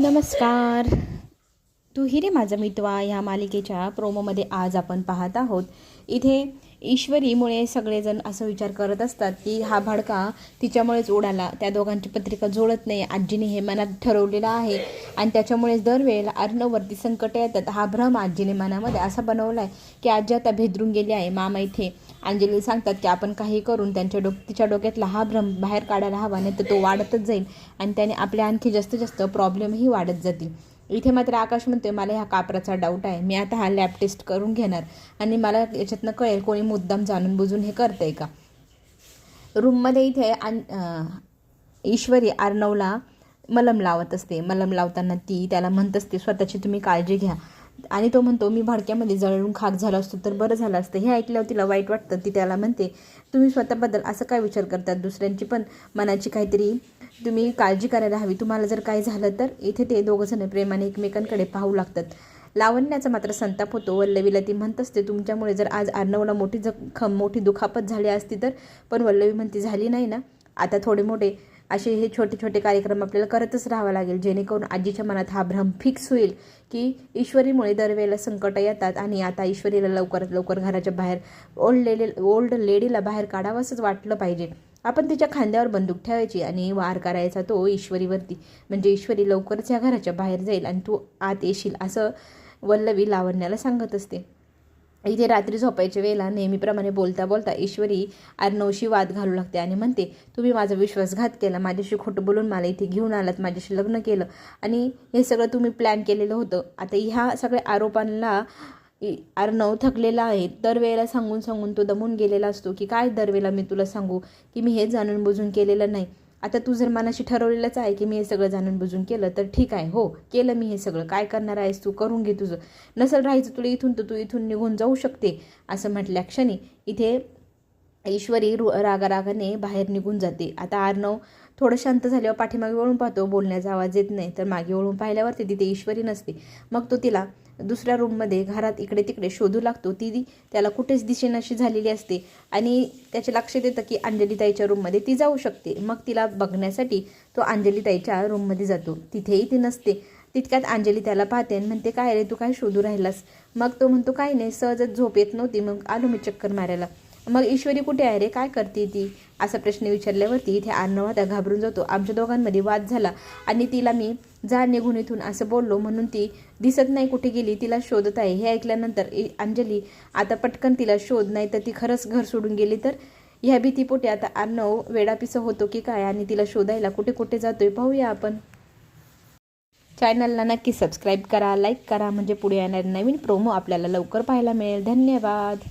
नमस्कार तू हिरे माझा मितवा ह्या मालिकेच्या प्रोमोमध्ये आज आपण पाहत आहोत. इथे ईश्वरीमुळे सगळेजण असं विचार करत असतात की हा भडका तिच्यामुळेच उडाला. त्या दोघांची पत्रिका जुळत नाही. आजीने हे मनात ठरवलेलं आहे. आणि त्याच्यामुळेच दरवेळेला अर्णवरती संकट येतात. हा भ्रम आजीने मनामध्ये असा बनवला आहे की आजी आता भेदरून गेली आहे. मामा इथे अंजली सांगतात की आपण काही करून त्यांच्या डोक तिच्या डोक्यातला हा भ्रम बाहेर काढायला हवा नाही तर तो वाढतच जाईल. आणि त्याने आपले आणखी जास्त जास्त प्रॉब्लेमही वाढत जातील. इथे मात्र आकाश म्हणतोय मला ह्या कापराचा डाऊट आहे. मी आता हा लॅब टेस्ट करून घेणार आणि मला याच्यातनं कळेल कोणी मुद्दाम जाणून बुजून हे करतंय का. रूममध्ये इथे ईश्वरी आर्नवला मलम लावत असते. मलम लावताना ती त्याला म्हणत असते स्वतःची तुम्ही काळजी घ्या. आणि तो म्हणतो मी भडक्यामध्ये जळून खाक झालो असतो तर बरं झालं असतं. हे ऐकल्यावर तिला वाईट वाटतं. ती त्याला म्हणते तुम्ही स्वतःबद्दल असं काय विचार करतात दुसऱ्यांची? पण मनाची काहीतरी तुम्ही काळजी करायला हवी. तुम्हाला जर काय झालं तर इथे ते दोघंजण प्रेमाने एकमेकांकडे पाहू लागतात. लावण्याचा मात्र संताप होतो. वल्लवीला ती म्हणत असते तुमच्यामुळे जर आज अर्णवला मोठी जखम मोठी दुखापत झाली असती तर? पण वल्लवी म्हणती झाली नाही ना. आता थोडे मोठे असे हे छोटे छोटे कार्यक्रम आपल्याला करतच राहावं लागेल. जेणेकरून आजीच्या मनात हा भ्रम फिक्स होईल की ईश्वरीमुळे दरवेळेला संकट येतात आणि आता ईश्वरीला लवकरात लवकर घराच्या बाहेर ओल्ड लेडी ओल्ड लेडीला बाहेर काढावंसंच वाटलं पाहिजे. आपण तिच्या खांद्यावर बंदूक ठेवायची आणि वार करायचा तो ईश्वरीवरती. म्हणजे ईश्वरी लवकरच या घराच्या बाहेर जाईल आणि तू आत येशील असं वल्लवी लावण्याला सांगत असते. इथे रात्री झोपायच्या वेळेला नेहमीप्रमाणे बोलता बोलता ईश्वरी अर्णवशी वाद घालू लागते आणि म्हणते तुम्ही माझा विश्वासघात केला माझ्याशी खोटं बोलून मला इथे घेऊन आलात माझ्याशी लग्न केलं आणि हे सगळं तुम्ही प्लॅन केलेलं होतं. आता ह्या सगळ्या आरोपांना अर्णव थकलेला आहे. दरवेळेला सांगून सांगून तो दमून गेलेला असतो की काय दरवेळेला मी तुला सांगू? की मी हे जाणून बुजून केलेलं नाही. आता तू जर मनाशी ठरवलेलंच आहे की मी हे सगळं जाणून बुजून केलं तर ठीक आहे हो केलं मी हे सगळं. काय करणार आहेस तू? करून घे तुझं. नसेल राहायचं तुला इथून तर तू इथून निघून जाऊ शकते असं म्हटल्या क्षणी इथे ईश्वरी रु रागारागाने बाहेर निघून जाते. आता आर्नव थोडं शांत झाल्यावर पाठीमागे वळून पाहतो बोलण्याचा आवाज येत नाही. तर मागे वळून पाहिल्यावरती तिथे ईश्वरी नसते. मग तो तिला दुसऱ्या रूममध्ये घरात इकडे तिकडे शोधू लागतो. ती त्याला कुठेच दिशेनाशी झालेली असते आणि त्याचे लक्षात येतं की अंजलीताईच्या रूममध्ये ती जाऊ शकते. मग तिला बघण्यासाठी तो अंजलीताईच्या रूममध्ये जातो. तिथेही ती नसते. तितक्यात अंजली त्याला पाहते आणि म्हणते काय रे तू काय शोधू राहिलास? मग तो म्हणतो काय नाही सहजच झोप येत नव्हती. मग आलो मी चक्कर मारायला. मग ईश्वरी कुठे आहे रे? काय करते ती? असा प्रश्न विचारल्यावरती इथे अर्णव आता घाबरून जातो. आमच्या दोघांमध्ये वाद झाला आणि तिला मी जा निघून इथून असं बोललो. म्हणून ती दिसत नाही कुठे गेली तिला शोधत आहे. हे ऐकल्यानंतर अंजली आता पटकन तिला शोध नाही तर ती खरंच घर सोडून गेली तर? ह्या भीतीपोटी आता अर्णव वेडापिसं होतो की काय आणि तिला शोधायला कुठे कुठे जातोय? पाहूया आपण. चॅनलला नक्की सबस्क्राईब करा लाईक करा. म्हणजे पुढे येणारे नवीन प्रोमो आपल्याला लवकर पाहायला मिळेल. धन्यवाद.